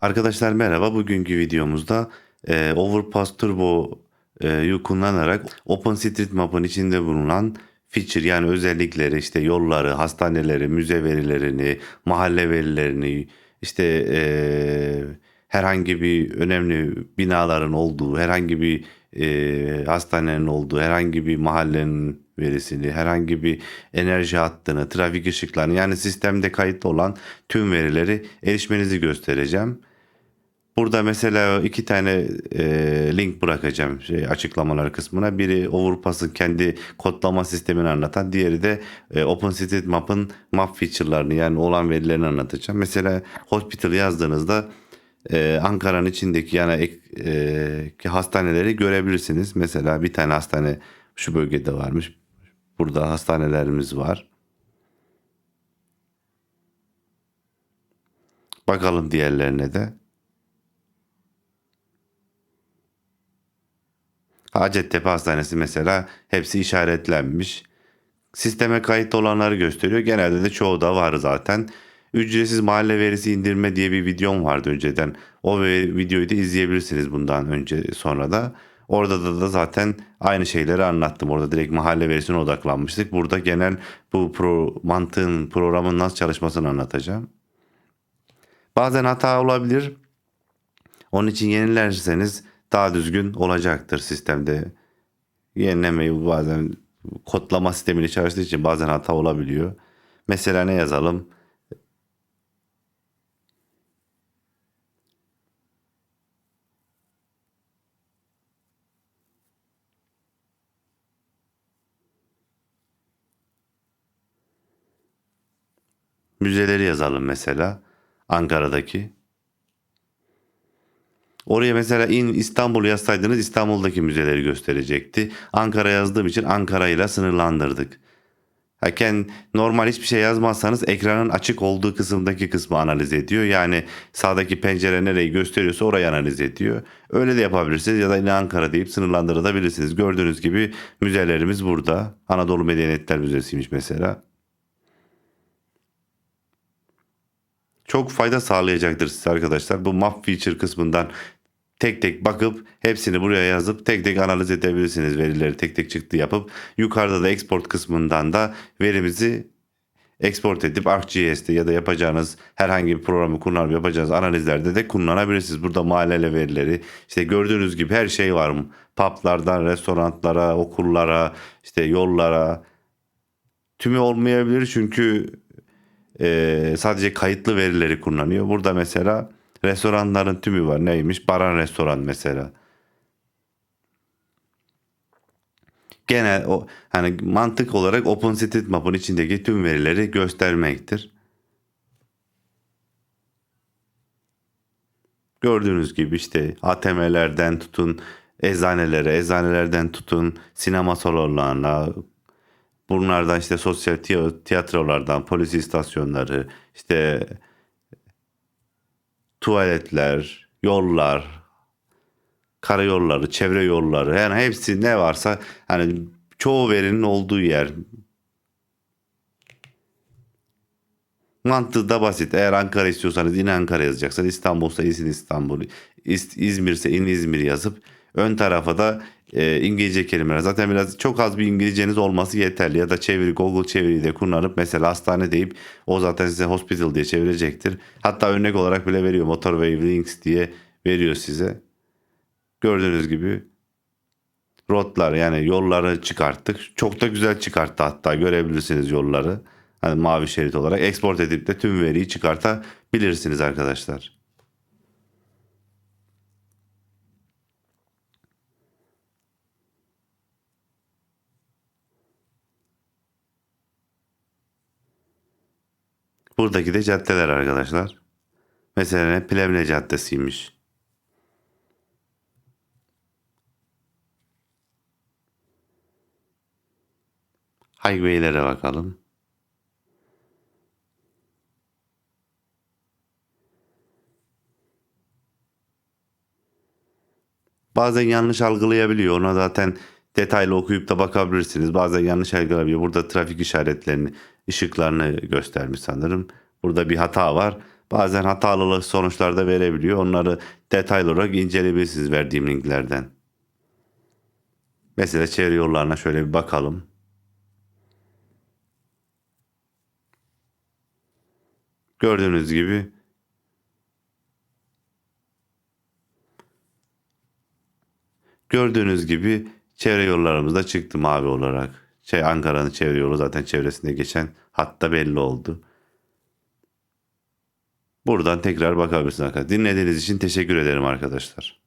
Arkadaşlar merhaba. Bugünkü videomuzda e, Overpass Turbo'yu kullanarak OpenStreetMap'ın içinde bulunan feature yani özellikleri işte yolları, hastaneleri, müze verilerini, mahalle verilerini işte e, herhangi bir önemli binaların olduğu, herhangi bir e, hastanenin olduğu, herhangi bir mahallenin verisini, herhangi bir enerji hattını, trafik ışıklarını yani sistemde kayıtlı olan tüm verileri erişmenizi göstereceğim. Burada mesela iki tane e, link bırakacağım şey, açıklamalar kısmına. Biri Overpass'ın kendi kodlama sistemini anlatan, diğeri de e, OpenStreetMap'ın map feature'larını yani olan verilerini anlatacağım. Mesela hospital yazdığınızda e, Ankara'nın içindeki yani e, hastaneleri görebilirsiniz. Mesela bir tane hastane şu bölgede varmış. Burada hastanelerimiz var. Bakalım diğerlerine de. Hacettepe Hastanesi mesela hepsi işaretlenmiş. Sisteme kayıt olanları gösteriyor. Genelde de çoğu da var zaten. Ücretsiz mahalle verisi indirme diye bir videom vardı önceden. O videoyu da izleyebilirsiniz bundan önce sonra da. Orada da, da zaten aynı şeyleri anlattım. Orada direkt mahalle verisine odaklanmıştık. Burada genel bu pro, mantığın, programın nasıl çalışmasını anlatacağım. Bazen hata olabilir. Onun için yenilerseniz daha düzgün olacaktır sistemde. Yenilemeyi bazen kodlama sistemiyle çalıştığı için bazen hata olabiliyor. Mesela ne yazalım? Müzeleri yazalım mesela. Ankara'daki. Oraya mesela in İstanbul yazsaydınız İstanbul'daki müzeleri gösterecekti. Ankara yazdığım için Ankara ile sınırlandırdık. Haken normal hiçbir şey yazmazsanız ekranın açık olduğu kısımdaki kısmı analiz ediyor. Yani sağdaki pencere nereyi gösteriyorsa orayı analiz ediyor. Öyle de yapabilirsiniz ya da yine Ankara deyip sınırlandırabilirsiniz. Gördüğünüz gibi müzelerimiz burada. Anadolu Medeniyetler Müzesi'ymiş mesela. Çok fayda sağlayacaktır size arkadaşlar. Bu map feature kısmından tek tek bakıp hepsini buraya yazıp tek tek analiz edebilirsiniz. Verileri tek tek çıktı yapıp yukarıda da export kısmından da verimizi export edip ArcGIS'te ya da yapacağınız herhangi bir programı kullanıp yapacağınız analizlerde de kullanabilirsiniz. Burada mahalleli verileri işte gördüğünüz gibi her şey var? Publardan restoranlara, okullara, işte yollara tümü olmayabilir çünkü e, sadece kayıtlı verileri kullanıyor. Burada mesela restoranların tümü var. Neymiş? Baran restoran mesela. Genel o hani mantık olarak OpenStreetMap'ın içindeki tüm verileri göstermektir. Gördüğünüz gibi işte ATM'lerden tutun eczanelere, eczanelerden tutun sinema salonlarına, bunlardan işte sosyal tiyatrolardan, polis istasyonları, işte tuvaletler, yollar, karayolları, çevre yolları yani hepsi ne varsa hani çoğu verinin olduğu yer. Mantığı da basit. Eğer Ankara istiyorsanız in Ankara yazacaksınız. İstanbul'sa in İstanbul. İz- İzmir'se in İzmir yazıp ön tarafa da e, İngilizce kelimeler. Zaten biraz çok az bir İngilizceniz olması yeterli. Ya da çeviri Google çeviriyi de kullanıp mesela hastane deyip o zaten size hospital diye çevirecektir. Hatta örnek olarak bile veriyor. Motorway links diye veriyor size. Gördüğünüz gibi rotlar yani yolları çıkarttık. Çok da güzel çıkarttı hatta görebilirsiniz yolları. Hani mavi şerit olarak export edip de tüm veriyi çıkartabilirsiniz arkadaşlar. Buradaki de caddeler arkadaşlar. Mesela ne? Plevne Caddesi'ymiş. Highway'lere bakalım. Bazen yanlış algılayabiliyor. Ona zaten detaylı okuyup da bakabilirsiniz. Bazen yanlış algılayabiliyor. Burada trafik işaretlerini, ışıklarını göstermiş sanırım. Burada bir hata var. bazen hatalı sonuçlar da verebiliyor. Onları detaylı olarak inceleyebilirsiniz verdiğim linklerden. Mesela çevre yollarına şöyle bir bakalım. Gördüğünüz gibi Gördüğünüz gibi çevre yollarımız da çıktı mavi olarak. Şey Ankara'nın çevre yolu zaten çevresinde geçen hatta belli oldu. Buradan tekrar bakabilirsiniz arkadaşlar. Dinlediğiniz için teşekkür ederim arkadaşlar.